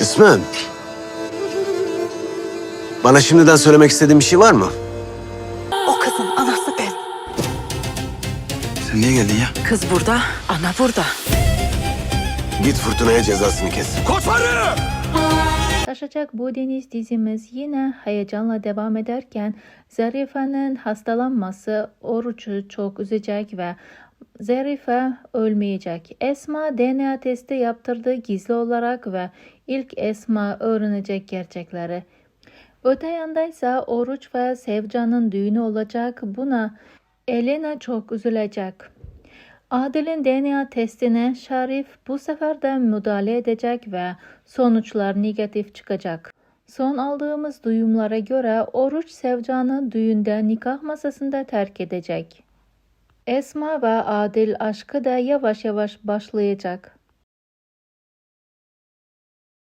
Esma. Bana şimdiden söylemek istediğin bir şey var mı? O kızın anası ben. Sen niye geldin ya? Kız burada, ana burada. Git fırtınaya cezasını kes. Taşacak bu deniz dizimiz yine heyecanla devam ederken Zarife'nin hastalanması Oruç'u çok üzecek ve Zarife ölmeyecek. Esma DNA testi yaptırdı gizli olarak ve ilk Esma öğrenecek gerçekleri. Öte yandaysa Oruç ve Sevcan'ın düğünü olacak. Buna Elena çok üzülecek. Adil'in DNA testine Şarif bu sefer de müdahale edecek ve sonuçlar negatif çıkacak. Son aldığımız duyumlara göre Oruç Sevcan'ı düğünde nikah masasında terk edecek. Esma ve Adil aşkı da yavaş yavaş başlayacak.